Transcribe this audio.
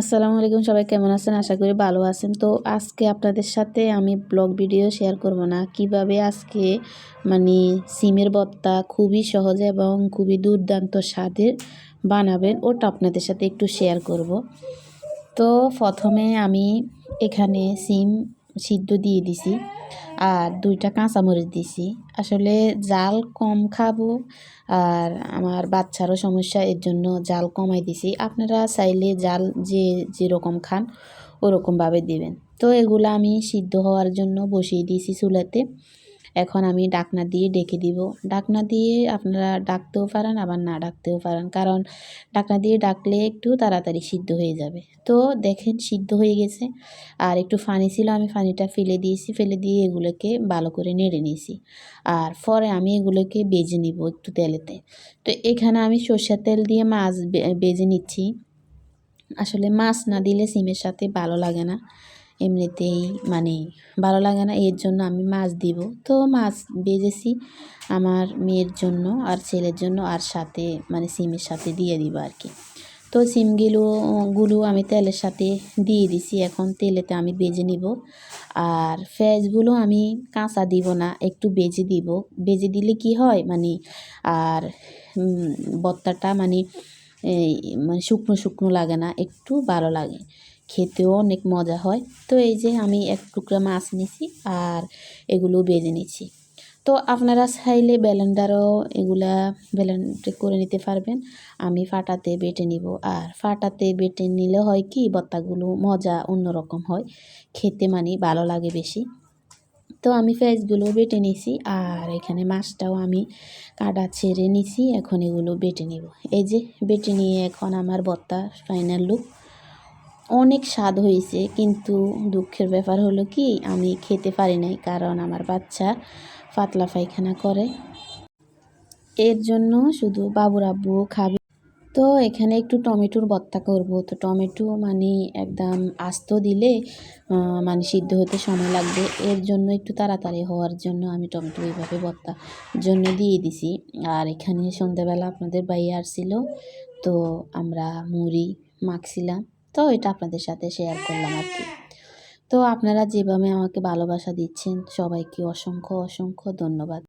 আসসালামু আলাইকুম, সবাই কেমন আছেন? আশা করি ভালো আছেন। তো আজকে আপনাদের সাথে আমি ব্লগ ভিডিও শেয়ার করব না। কীভাবে আজকে মানে সিমের ভর্তা খুবই সহজ এবং খুবই দুর্দান্ত স্বাদের বানাবেন ওটা আপনাদের সাথে একটু শেয়ার করব। তো প্রথমে আমি এখানে সিম সিদ্ধ দিয়ে দিছি। আর দুইটা কাঁচামরিচ দিছি। আসলে জাল কম খাব আর আমার বাচ্চারও সমস্যা, এর জন্য জাল কমাই দিছি। আপনারা চাইলে জাল যে যেরকম খান, ওরকমভাবে দিবেন। তো এগুলো আমি সিদ্ধ হওয়ার জন্য বসিয়ে দিয়েছি চুলাতে। এখন আমি ডাকনা দিয়ে ডেকে দিব। ডাকনা দিয়ে আপনারা ডাকতেও পারেন, আবার না ডাকতেও পারেন। কারণ ডাকনা দিয়ে ডাকলে একটু তাড়াতাড়ি সিদ্ধ হয়ে যাবে। তো দেখেন সিদ্ধ হয়ে গেছে। আর একটু ফানি ছিল, আমি ফানিটা ফেলে দিয়েছি, ফেলে দিয়ে এগুলোকে ভালো করে নেড়ে নিয়েছি। আর পরে আমি এগুলোকে বেজে নিব একটু তেলেতে। তো এখানে আমি সর্ষের তেল দিয়ে মাছ বেজে নিচ্ছি। আসলে মাছ না দিলে সিমের সাথে ভালো লাগে না। এমনিতেই মানে ভালো লাগে না, এর জন্য আমি মাছ দিব। তো মাছ বেজেছি আমার মেয়ের জন্য আর ছেলের জন্য আর সাথে মানে সিমের সাথে দিয়ে দিব আর কি। তো সিমগুলো, গুলো আমি তেলের সাথে দিয়ে দিছি, এখন তেলেতে আমি বেজে নিব। আর পেঁয়াজগুলো আমি কাঁচা দিব না, একটু বেজে দিব। বেজে দিলে কি হয় মানে আর বত্তাটা মানে মানে শুকনো শুকনো লাগে না, একটু ভালো লাগে। খেতেও অনেক মজা হয়। তো এই যে আমি এক টুকরা মাছ নিছি আর এগুলো বেজে নিচ্ছি তো আপনারা চাইলে ব্যালেন্ডারও এগুলা ব্যালেন্ডারে করে নিতে পারবেন। আমি ফাটাতে বেটে নিব। আর ফাটাতে বেটে নিলে হয় কি, বত্তাগুলো মজা অন্যরকম হয়। খেতে মানে ভালো লাগে বেশি। তো আমি পেঁয়াজগুলো বেটে নিছি আর এখানে মাছটাও আমি কাটা ছেড়ে নিছি এখন এগুলো বেটে নিব। এই যে বেটে নিয়ে এখন আমার বত্তা ফাইনাল লুক অনেক স্বাদ হয়েছে, কিন্তু দুঃখের ব্যাপার হলো কি, আমি খেতে পারি নাই কারণ আমার বাচ্চা পাতলা পায়খানা করে। এর জন্য শুধু বাবুর আব্বু খাবে। তো এখানে একটু টমেটোর ভর্তা করব। তো টমেটো মানে একদম আস্ত দিলে মানে সিদ্ধ হতে সময় লাগবে। এর জন্য একটু তাড়াতাড়ি হওয়ার জন্য আমি টমেটো এইভাবে ভর্তা জন্য দিয়ে দিছি। আর এখানে সন্ধ্যাবেলা আপনাদের বাইরে আসছিল, তো আমরা মুড়ি মাখছিলাম। তো এটা আপনাদের সাথে শেয়ার করলাম আর কি। তো আপনারা যেভাবে আমাকে ভালোবাসা দিচ্ছেন, সবাইকে অসংখ্য অসংখ্য ধন্যবাদ।